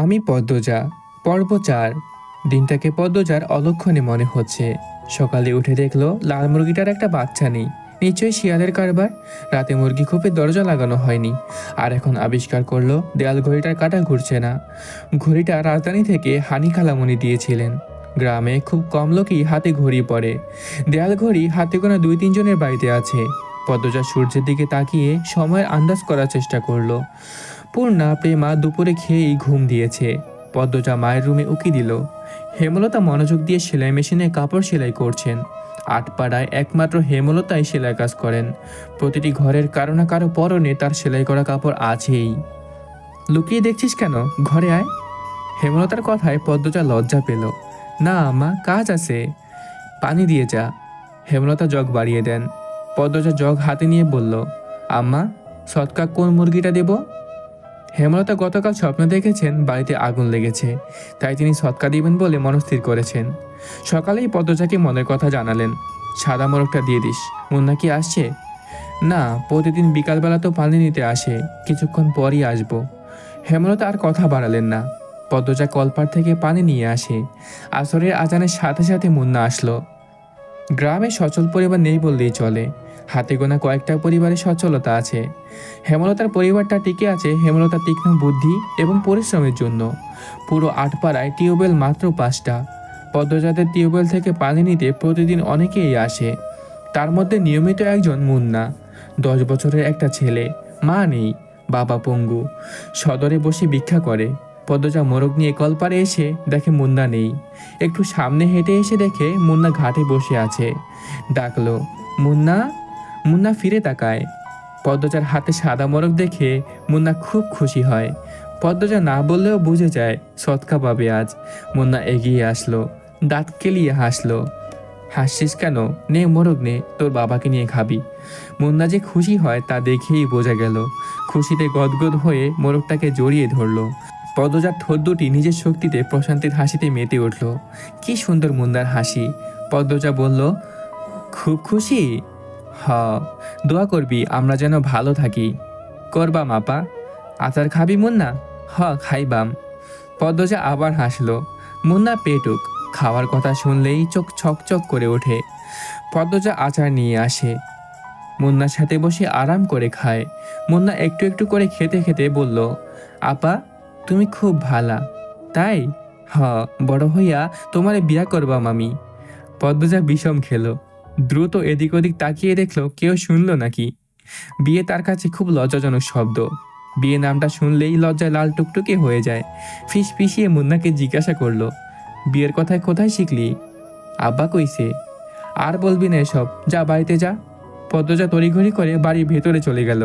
আমি পদ্মজা, পর্ব চার। দিনটাকে পদ্মজার অলক্ষণে মনে হচ্ছে। সকালে উঠে দেখল লাল মুরগিটার একটা বাচ্চা নেই। নিশ্চয়ই শিয়ালের কারবার? রাতে মুরগি খোপে দরজা লাগানো হয়নি। আর এখন আবিষ্কার করল দেয়াল ঘড়িটার কাটা ঘুরছে না। ঘড়িটা রাজধানী থেকে হানি খালামণি দিয়েছিলেন। গ্রামে খুব কম লোকই হাতে ঘড়ি পড়ে। দেয়াল ঘড়ি হাতে গোনা দুই তিনজনের বাড়িতে আছে। পদ্মজা সূর্যের দিকে তাকিয়ে সময়ের আন্দাজ করার চেষ্টা করল। পূর্ণা প্রেমা দুপুরে খেয়েই ঘুম দিয়েছে। পদ্মজা মায়ের রুমে উকি দিল। হেমলতা মনোযোগ দিয়ে সেলাই মেশিনে কাপড় সেলাই করছেন। আটপাড়ায় একমাত্র হেমলতাই সেলাই কাজ করেন। প্রতিটি ঘরের কারও না কারও পরনে তার সেলাই করা কাপড় আছেই। লুকিয়ে দেখছিস কেন? ঘরে আয়। হেমলতার কথায় পদ্মজা লজ্জা পেল। না, মা, কাজ আছে। পানি দিয়ে যা। হেমলতা জগ বাড়িয়ে দেন। পদ্মজা জগ হাতে নিয়ে বলল, আম্মা সৎকা কোন মুরগিটা দেব? হেমলতা গতকাল স্বপ্ন দেখেছেন বাড়িতে আগুন লেগেছে, তাই তিনি সৎকা দিবেন বলে মনস্থির করেছেন। সকালেই পদ্মজাকে মনের কথা জানালেন, সাদা মোরগটা দিয়ে দিস, মুন্না কি আসছে? না, প্রতিদিন বিকালবেলা তো পানি নিতে আসে, কিছুক্ষণ পরই আসব। হেমলতা আর কথা বাড়ালেন না, পদ্মজা কলপার থেকে পানি নিয়ে আসে, আসরের আজানের সাথে সাথে মুন্না আসলো। গ্রামে সচল পরিবার নেই বললেই চলে হাতে গোনা কয়েকটা পরিবারে সচ্ছলতা আছে। হেমলতার পরিবারটা টিকে আছে হেমলতার তীক্ষ্ণ বুদ্ধি এবং পরিশ্রমের জন্য। পুরো আটপাড়ায় টিউবওয়েল মাত্র পাঁচটা। পদ্মজাতের টিউবওয়েল থেকে পানি নিতে প্রতিদিন অনেকেই আসে। তার মধ্যে নিয়মিত একজন মুন্না। দশ বছরের একটা ছেলে। মা নেই, বাবা পঙ্গু। সদরে বসে ভিক্ষা করে। পদ্মজা মোরগ নিয়ে কলপারে এসে দেখে মুন্না নেই। একটু সামনে হেঁটে এসে দেখে মুন্না ঘাটে বসে আছে। ডাকলো, মুন্না? মুন্না ফিরে তাকায়। পদ্মজার হাতে সাদা মোরগ দেখে মুন্না খুব খুশি হয়। পদ্মজা না বললেও বুঝে যায়, সৎকা পাবে আজ। মুন্না এগিয়ে আসলো, দাঁত কেলিয়ে হাসলো। হাসছিস কেন? নে মোরগ নে, তোর বাবাকে নিয়ে খাবি। মুন্না যে খুশি হয় তা দেখেই বোঝা গেল। খুশিতে গদগদ হয়ে মোরগটাকে জড়িয়ে ধরলো। পদ্মজার ঠোঁট দুটি নিজের শক্তিতে, প্রশান্তির হাসিতে মেতে উঠল। কি সুন্দর মুন্দার হাসি। পদ্মজা বলল, খুব খুশি? হ, দোয়া করবি আমরা যেন ভালো থাকি। করবাম আপা আচার খাবি মুন্না? হ, খাইবাম। পদ্মজা আবার হাসলো, মুন্না পেটুক, খাওয়ার কথা শুনলেই চোখ ছকচক করে ওঠে। পদ্মজা আচার নিয়ে আসে। মুন্নার সাথে বসে আরাম করে খায়। মুন্না একটু একটু করে খেতে খেতে বলল, আপা, তুমি খুব ভালা। তাই? হ, বড় হইয়া তোমারে বিয়া করবাম আমি। পদ্মজা বিষম খেলো দ্রুত এদিক ওদিক তাকিয়ে দেখল কেউ শুনলো নাকি। বিয়ে তার কাছে খুব লজ্জাজনক শব্দ। বিয়ে নামটা শুনলেই লজ্জায় লাল টুকটুকে হয়ে যায়। ফিস ফিসিয়ে মুন্নাকে জিজ্ঞাসা করল, বিয়ের কথায় কোথায় শিখলি? আব্বা কইছে, আর বলবি না এসব, যা বাড়িতে যা। পদ্মজা তড়িঘড়ি করে বাড়ির ভেতরে চলে গেল।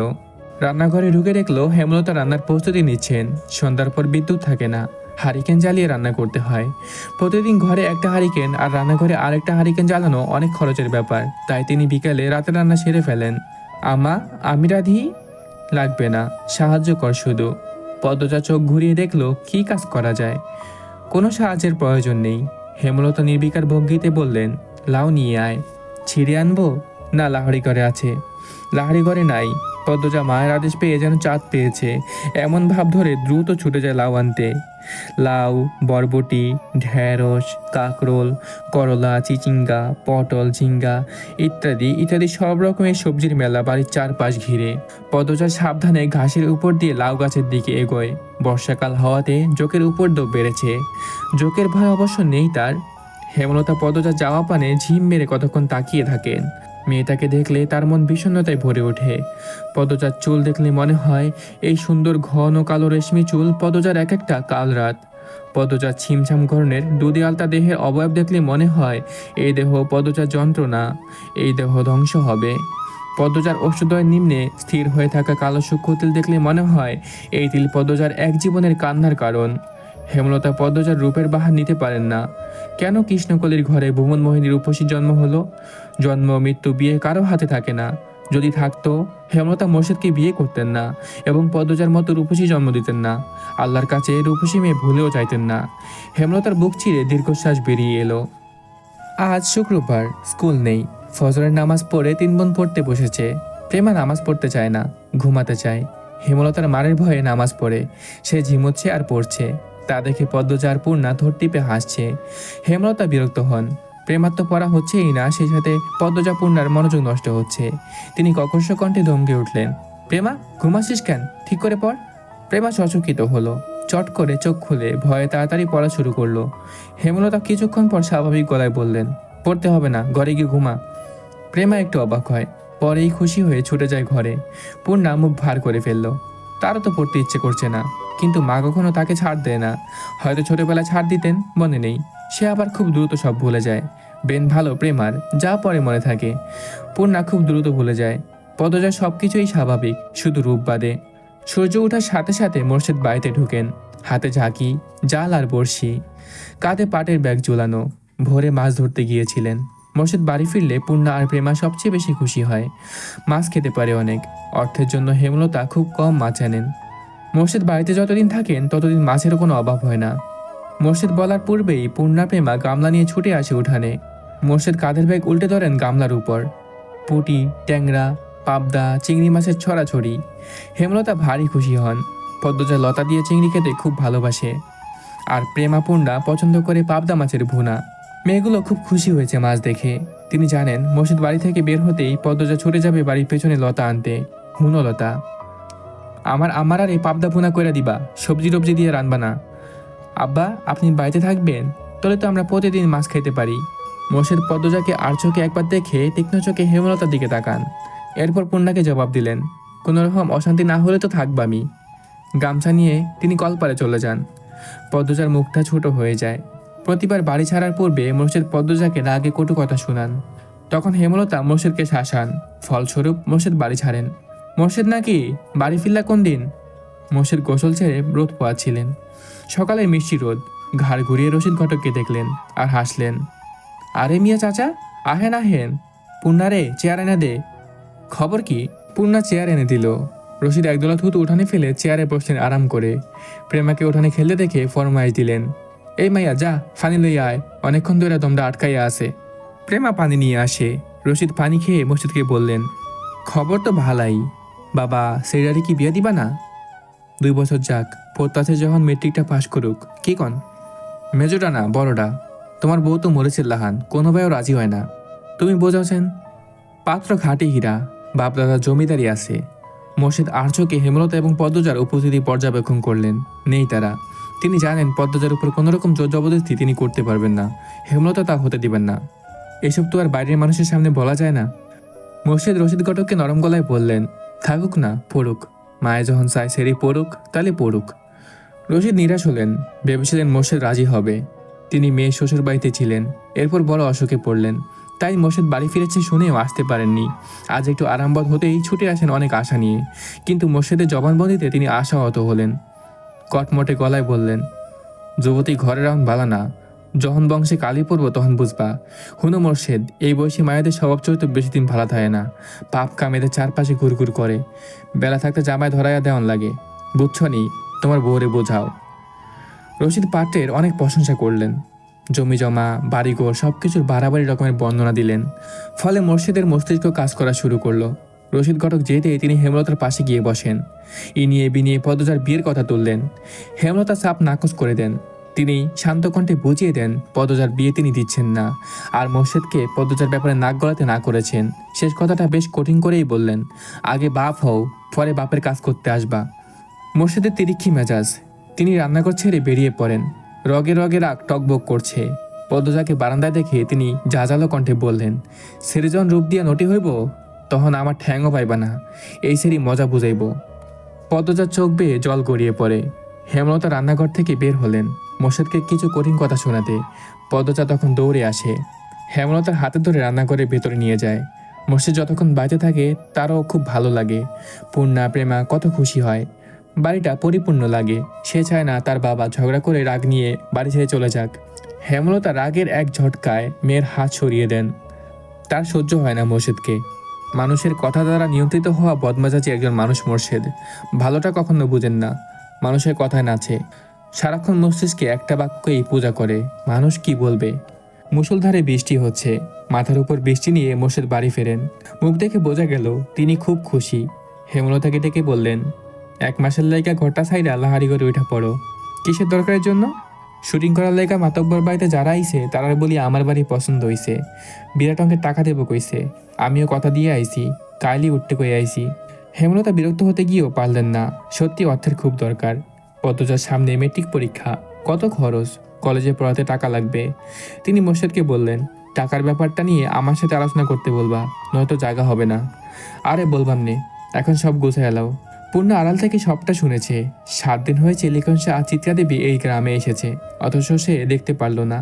রান্নাঘরে ঢুকে দেখল হেমলতা রান্নার প্রস্তুতি নিচ্ছেন। সন্ধ্যার পর বিদ্যুৎ থাকে না। হারিকেন জ্বালিয়ে রান্না করতে হয়। প্রতিদিন ঘরে একটা হারিকেন আর রান্নাঘরে আরেকটা হারিকেন জ্বালানো অনেক খরচের ব্যাপার। তাই তিনি বিকালে রাতে রান্না সেরে ফেলেন। আমা আমি রাধি? লাগবে না, সাহায্য কর শুধু। পদ্মজা চোখ ঘুরিয়ে দেখল, কি কাজ করা যায়? কোনো সাহায্যের প্রয়োজন নেই। হেমলতা নির্বিকার ভঙ্গিতে বললেন, লাউ নিয়ে আয়। ছিঁড়ে আনব? না, লাহড়ি ঘরে আছে। লাহড়ি ঘরে নাই। পদ্মজা মায়ের আদেশ পেয়ে যেন চাঁদ পেয়েছে। এমন ভাব ধরে দ্রুত ছুটে যায় লাউ আনতে। লাউ, বরবটি, ঢেঁড়স, কাকরোল, করলা, চিচিঙ্গা, পটল, ঝিঙ্গা ইত্যাদি ইত্যাদি সব রকমের সবজির মেলা বাড়ির চারপাশ ঘিরে। পদ্মজা সাবধানে ঘাসের উপর দিয়ে লাউ গাছের দিকে এগোয়। বর্ষাকাল হওয়াতে জোকের দোপ বেড়েছে। জোকের ভয় অবশ্য নেই তার। হেমলতা পদজা যাওয়া পানে ঝিম মেরে কতক্ষণ তাকিয়ে থাকেন। মেয়েটাকে দেখলে তার মন বিষণ্ণতায় ভরে ওঠে। পদজার চুল দেখলে মনে হয়, এই সুন্দর ঘন কালো রেশমি চুল পদজার এক একটা কাল রাত। পদজার ছিমছাম গরনের দুদি আলতা দেহের অবয়ব দেখলে মনে হয়, এই দেহ পদজার যন্ত্রণা, এই দেহ ধ্বংস হবে। পদ্মজার অষ্টদয়ের নিম্নে স্থির হয়ে থাকা কালো সূক্ষ্ম তিল দেখলে মনে হয়, এই তিল পদ্মজার এক জীবনের কান্নার কারণ। হেমলতা পদ্মজার রূপের বাহার নিতে পারেন না। কেন কৃষ্ণকলির ঘরে ভুবন মোহিনীর উপসীর জন্ম হলো? জন্ম, মৃত্যু, বিয়ে কারও হাতে থাকে না। যদি থাকতো, হেমলতা মোর্শেদকে বিয়ে করতেন না এবং পদ্মজার মতো রূপসী জন্ম দিতেন না। আল্লাহর কাছে রূপসী মেয়ে ভুলেও চাইতেন না। হেমলতার বুক চিরে দীর্ঘশ্বাস বেরিয়ে এলো। আজ শুক্রবার, স্কুল নেই। ফজরের নামাজ পড়ে তিন বোন পড়তে বসেছে। প্রেমা নামাজ পড়তে চায় না, ঘুমাতে চায়। হেমলতার মারের ভয়ে নামাজ পড়ে। সে ঝিমোচ্ছে আর পড়ছে। তা দেখে পদ্মজার পূর্ণা থর টিপে হাসছে। হেমলতা বিরক্ত হন। প্রেমাত্ম পড়া হচ্ছেই না, সেই সাথে পদ্মজা পূর্ণার মনোযোগ নষ্ট হচ্ছে। তিনি ককর্ষ কণ্ঠে ধমকে উঠলেন, প্রেমা ঘুমাসিস কেন? ঠিক করে পড়। প্রেমা সচকিত হলো। চট করে চোখ খুলে ভয়ে তাড়াতাড়ি পড়া শুরু করল। হেমলতা কিছুক্ষণ পর স্বাভাবিক গলায় বললেন, পড়তে হবে না, ঘরে গিয়ে ঘুমা। প্রেমা একটু অবাক হয়, পরেই খুশি হয়ে ছুটে যায় ঘরে। পূর্ণা মুখ ভার করে ফেলল, তারও তো পড়তে ইচ্ছে করছে না। কিন্তু মা কখনো তাকে ছাড় দেয় না। হয়তো ছোটবেলায় ছাড় দিতেন, মনে নেই। সে আবার খুব দ্রুত সব ভুলে যায়। বেন ভালো, প্রেমার, যা পরে মনে থাকে। পূর্ণা খুব দ্রুত ভুলে যায়। পদজা সব কিছুই স্বাভাবিক, শুধু রূপ বাদে। সূর্য ওঠার সাথে সাথে মোর্শেদ বাড়িতে ঢুকেন। হাতে ঝাঁকি, জাল আর বড়শি। কাঁধে পাটের ব্যাগ ঝোলানো। ভোরে মাছ ধরতে গিয়েছিলেন। মোর্শেদ বাড়ি ফিরলে পূর্ণা আর প্রেমা সবচেয়ে বেশি খুশি হয়। মাছ খেতে পারে অনেক। অর্থের জন্য হেমলতা খুব কম মাছ আনেন। মোর্শেদ বাড়িতে যতদিন থাকেন, ততদিন মাছের কোনো অভাব হয় না। মোর্শেদ বলার পূর্বেই পূর্ণা প্রেমা গামলা নিয়ে ছুটে আসে উঠানে। মোর্শেদ কাঁধের ব্যাগ উল্টে ধরেন গামলার উপর। পুটি, ট্যাংরা, পাবদা, চিংড়ি মাছের ছড়াছড়ি। হেমলতা ভারী খুশি হন। পদ্মজা লতা দিয়ে চিংড়ি খেতে খুব ভালোবাসে। আর প্রেমা পূর্ণা পছন্দ করে পাবদা মাছের ভুনা। মেয়েগুলো খুব খুশি হয়েছে মাছ দেখে। তিনি জানেন মসজিদ বাড়ি থেকে বের হতেই পদ্মজা ছুটে যাবে বাড়ির পেছনে লতা আনতে। হুনো লতা আমার আমার আর এই পাবদা ভুনা করে দিবা, সবজি টবজি দিয়ে রানবা না। আব্বা, আপনি বাড়িতে থাকবেন, তাহলে তো আমরা প্রতিদিন মাছ খেতে পারি। মোর্শেদ পদ্মজাকে আর চোখে একবার দেখে তীক্ষ্ণ চোখে হেমলতার দিকে তাকান। এরপর পূর্ণাকে জবাব দিলেন, কোনো রকম অশান্তি না হলে তো থাকবা আমি। গামছা নিয়ে তিনি কলপারে চলে যান। পদ্মজার মুখটা ছোট হয়ে যায়। প্রতিবার বাড়ি ছাড়ার পূর্বে মোর্শেদ পদ্মজাকে রাগে কটু কথা শোনান। তখন হেমলতা মোর্শেদকে শাসান, ফলস্বরূপ মোর্শেদ বাড়ি ছাড়েন। মোর্শেদ নাকি বাড়ি ফিরলা কোন দিন? মোর্শেদ গোসল ছেড়ে রোদ পোয়াচ্ছিলেন। সকালে মিষ্টি রোদ, ঘাড় ঘুরিয়ে রশিদ ঘটককে দেখলেন আর হাসলেন। আরে মিয়া চাচা, আহেন আহেন পুন্নারে চেয়ার এনে দে। খবর কি? পূর্ণা চেয়ার এনে দিল। রশিদ একদলা থুতু উঠানে ফেলে চেয়ারে বসলেন আরাম করে। প্রেমাকে উঠানে খেলতে দেখে ফরমাইশ দিলেন, এই মাইয়া, যা, পানি লইয়া আয়, অনেকক্ষণ ধরে তোমরা আটকাইয়া আছে। প্রেমা পানি নিয়ে আসে। রশিদ পানি খেয়ে মসজিদকে বললেন, খবর তো ভালাই। বাবা সেইরারি কি বিয়া দিবা না? দুই বছর যাক, প্রত্যাশে যখন মেট্রিকটা পাশ করুক, কি কন? মেজোটা না, বড়টা। তোমার বউ তো মরেছে লাহান, কোনো ভাইও রাজি হয় না। তুমি বোঝাওছেন পাত্র ঘাটি হীরা বাপদাদার জমিদারি আছে। মসজিদ আর্যকে হেমলতা এবং পদ্মজার উপস্থিতি পর্যবেক্ষণ করলেন, নেই তারা। তিনি জানেন পদ্মজার উপর কোনো রকম জোর জবরদস্তি তিনি করতে পারবেন না। হেমলতা তা হতে দিবেন না। এসব তো আর বাইরের মানুষের সামনে বলা যায় না। মসজিদ রশিদ ঘটককে নরম গলায় বললেন থাকুক না, পড়ুক। মায়ে যখন চায় সেরি পড়ুক, তাহলে পড়ুক। রশিদ নিরাশ হলেন, ভেবেছিলেন মোর্শেদ রাজি হবে। তিনি মেয়ে শ্বশুর বাড়িতে ছিলেন, এরপর বড় অসুখে পড়লেন। তাই মোর্শেদ বাড়ি ফিরেছে শুনেও আসতে পারেননি। আজ একটু আরামবোধ হতেই ছুটে আসেন অনেক আশা নিয়ে। কিন্তু মোর্শেদের জবানবন্দিতে তিনি আশাহত হলেন। কটমটে গলায় বললেন, যুবতী ঘরে রাউন বালা না। যখন বংশে কালি পড়ব তখন বুঝবা, হুনু মোর্শেদ, এই বয়সী মায়েদের স্বভাব চরিত্র বেশি দিন ভালো থাকে না। পাপ কামেদের চারপাশে ঘুরঘুর করে। বেলা থাকতে জামায় ধরাইয়া দেওয়ান লাগে। বুঝছ নি, তোমার বউরে বোঝাও। রশিদ পাটের অনেক প্রশংসা করলেন। জমি জমা, বাড়িঘর সব কিছুর বাড়াবাড়ি রকমের বর্ণনা দিলেন। ফলে মসজিদের মস্তিষ্ক কাজ করা শুরু করল। রশিদ ঘটক যেতে তিনি হেমলতার পাশে গিয়ে বসেন। ই নিয়ে বিনিয়ে পদ্মজার বিয়ের কথা তুললেন। হেমলতা চাপ নাকচ করে দেন। তিনি শান্ত কণ্ঠে বুঝিয়ে দেন পদ্মজার বিয়ে তিনি দিচ্ছেন না। আর মসজিদকে পদ্মজার ব্যাপারে নাক গলাতে না করেছেন। শেষ কথাটা বেশ কঠিন করেই বললেন, আগে বাপ হও, পরে বাপের কাজ করতে আসবা। মসজিদের তিরিক্ষি মেজাজ, তিনি রান্নাঘর ছেড়ে বেরিয়ে পড়েন। রগে রগে রাগ টকবক করছে। পদ্মজাকে বারান্দায় দেখে তিনি জাজালো কণ্ঠে বললেন সেরিজন রূপ দিয়া নটি হইব? তখন আমার ঠ্যাংও পাইবা না। এই সেরি মজা বুঝাইব। পদ্মজার চোখ বেয়ে জল গড়িয়ে পড়ে। হেমলতা রান্নাঘর থেকে বের হলেন। মোর্শেদকে কিছু কঠিন কথা শোনাতে পদ্মজা তখন দৌড়ে আসে। হেমলতার হাতে ধরে রান্নাঘরের ভেতরে নিয়ে যায়। মোর্শেদ যতক্ষণ বাড়িতে থাকে, তারও খুব ভালো লাগে। পূর্ণা, প্রেমা কত খুশি হয়। বাড়িটা পরিপূর্ণ লাগে। সে চায় না তার বাবা ঝগড়া করে রাগ নিয়ে বাড়ি ছেড়ে চলে যাক। হেমলতা রাগের এক ঝটকায় মেয়ের হাত সরিয়ে দেন। তার সহ্য হয় না মোর্শেদকে। মানুষের কথা দ্বারা নিয়ন্ত্রিত হওয়া বদমেজাজি একজন মানুষ মোর্শেদ। ভালোটা কখনো বুঝেন না। মানুষের কথায় নাচে। সারাক্ষণ মস্তিষ্কে একটা বাক্যই পূজা করে, মানুষ কি বলবে? মুষলধারে বৃষ্টি হচ্ছে, মাথার উপর বৃষ্টি নিয়ে মোর্শেদ বাড়ি ফেরেন। মুখ দেখে বোঝা গেল, তিনি খুব খুশি। হেমলতাকে ডেকে বললেন, এক মাসের লাইকা ঘরটা সাইডা লাহারি করে উঠা পড়ো। কিসের দরকারের জন্য? শুটিং করার লাইকা মাতব্বর বাড়িতে যারা আইছে তারা বলি আমার বাড়ি পছন্দ হইছে। বিরাট অঙ্কের টাকা দেবো কইছে, আমিও কথা দিয়ে আইছি, কাইলি উঠতে কই আইছি? হেমলতা বিরক্ত হতে গিয়েও পারলেন না, সত্যি অর্থের খুব দরকার। পদ্মজার সামনে মেট্রিক পরীক্ষা, কত খরচ কলেজে পড়াতে টাকা লাগবে। তিনি মোর্শেদকে বললেন, টাকার ব্যাপারটা নিয়ে আমার সাথে আলোচনা করতে বলবা, নয়তো জায়গা হবে না। আরে, বলবাম নে, এখন সব গুছাই এলাও। পূর্ণ আড়াল থেকে সবটা শুনেছে। সাত দিন হয়েছে লিখন শাহ চিত্রা দেবী এই গ্রামে এসেছে, অথচ সে দেখতে পারল না।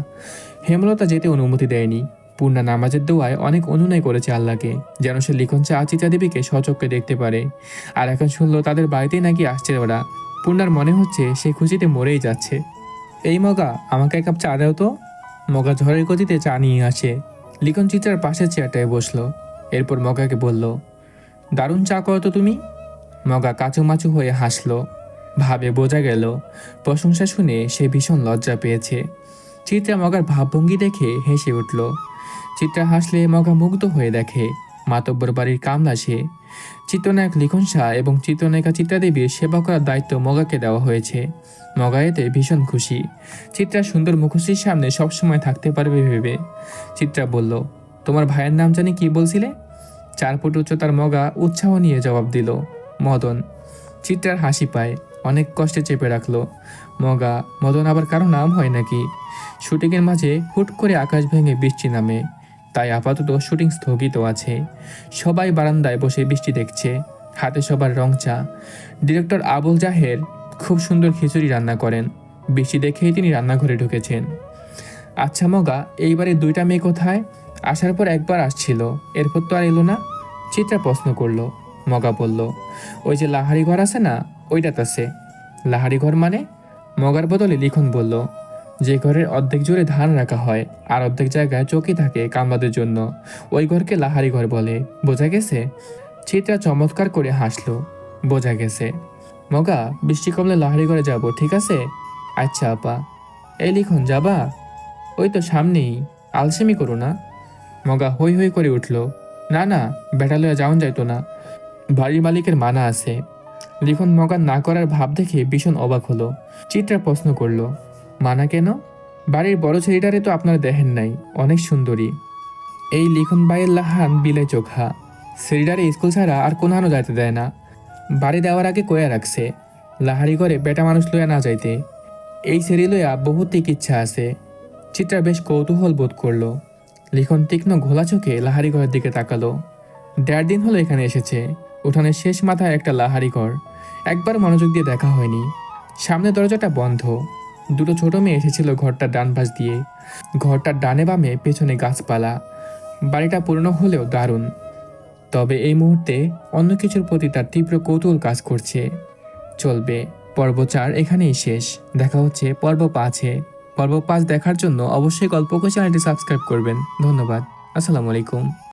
হেমলতা যেতে অনুমতি দেয়নি। পূর্ণা নামাজের দোয়ায় অনেক অনুনয় করেছে আল্লাহকে, যেন সে লিখন শাহ চিত্রা দেবীকে সচক্ষে দেখতে পারে। আর এখন শুনলো তাদের বাড়িতেই নাকি আসছে ওরা। পূর্ণার মনে হচ্ছে সে খুশিতে মরেই যাচ্ছে। এই মগা, আমাকে এক কাপ চা দাও তো। মগা ঝড়ের গতিতে চা নিয়ে আসে। লিখন চিত্রার পাশের চেয়ারটায় বসল। এরপর মগাকে বলল, দারুণ চা করো তো তুমি? মগা কাচুমাচু হয়ে হাসলো। ভাবে বোঝা গেল, প্রশংসা শুনে সে ভীষণ লজ্জা পেয়েছে। চিত্রা মগার ভাবভঙ্গি দেখে হেসে উঠল চিত্রা হাসলে মগা মুগ্ধ হয়ে দেখে। মাতব্বর বাড়ির কামলা সে। চিত্রনায়ক লিখন শাহ এবং চিত্রনায়িকা চিত্রা দেবীর সেবা করার দায়িত্ব মগাকে দেওয়া হয়েছে। মগা এতে ভীষণ খুশি। চিত্রা সুন্দর মুখশ্রীর সামনে সবসময় থাকতে পারবে ভেবে। চিত্রা বলল, তোমার ভাইয়ের নাম জানি কি বলছিলে? চার ফুট উচ্চতার মগা উৎসাহ নিয়ে জবাব দিল, মদন। চিত্রার হাসি পায়, অনেক কষ্টে চেপে রাখল। মগা, মদন আবার কারও নাম হয় নাকি? শুটিংয়ের মাঝে হুট করে আকাশ ভেঙে বৃষ্টি নামে। তাই আপাতত শুটিং স্থগিত আছে। সবাই বারান্দায় বসে বৃষ্টি দেখছে। হাতে সবার রং চা। ডিরেক্টর আবুল জাহের খুব সুন্দর খিচুড়ি রান্না করেন। বৃষ্টি দেখেই তিনি রান্নাঘরে ঢুকেছেন। আচ্ছা মগা, এইবারে দুইটা মেয়ে কোথায়? আসার পর একবার আসছিল। এরপর তো আর এলো না। চিত্রা প্রশ্ন করল। মগা বলল, ওই যে লাহারি ঘর আছে না, ওইটাতে লাহারি ঘর মানে? মগার বদলে লিখন বলল যে ঘরের অর্ধেক জুড়ে ধান রাখা হয় আর অর্ধেক জায়গায় চৌকি থাকে কামলাদের জন্য। ওই ঘরকে লাহারি ঘর বলে। বোঝা গেছে? চিত্রা চমৎকার করে হাসলো। বোঝা গেছে। মগা, বৃষ্টি কমলে লাহারি ঘরে যাব, ঠিক আছে? আচ্ছা আপা। এই লিখন, যাবা? ওই তো সামনেই। আলসেমি করো না। মগা হই হই করে উঠল। না না, বেটা বেটালয়া যাওন যাইতো না। বাড়ির মালিকের মানা আছে। লিখন মগা না করার ভাব দেখে ভীষণ অবাক হলো। চিত্রা প্রশ্ন করল মানা কেন? বাড়ির বড় ছেলেটারে তো আপনারা দেখেন নাই। অনেক সুন্দরী। এই লিখন বাইয়ের লাহান বিলে চোখা। ছেলেটারে স্কুল ছাড়া আর কোনহানো যাইতে দেয় না। বাড়ি দেওয়ার আগে কয়া রাখছে, লাহারি করে বেটা মানুষ লইয়া না যাইতে। এই সেরি লইয়া বহুত ইচ্ছা আছে। চিত্রা বেশ কৌতূহল বোধ করল। লিখন তীক্ষ্ণ ঘোলা চোখে লাহারি ঘরের দিকে তাকালো। দেড় দিন হলো এখানে এসেছে। উঠানের শেষ মাথায় একটা লাহারি ঘর। একবার মনোযোগ দিয়ে দেখা হয়নি। সামনে দরজাটা বন্ধ। দুটো ছোট মেয়ে এসেছিল ঘরটার ডান পাশ দিয়ে। ঘরটার ডানে বামে পেছনে গাছপালা। বাড়িটা পুরনো হলেও দারুণ। তবে এই মুহূর্তে অন্য কিছুর প্রতি তার তীব্র কৌতূহল কাজ করছে। চলবে। পর্ব চার এখানেই শেষ। দেখা হচ্ছে পর্ব পাঁচে পর্ব পাঁচ দেখার জন্য অবশ্যই গল্পকে চ্যানেলটি সাবস্ক্রাইব করবেন। ধন্যবাদ। আসসালামু আলাইকুম।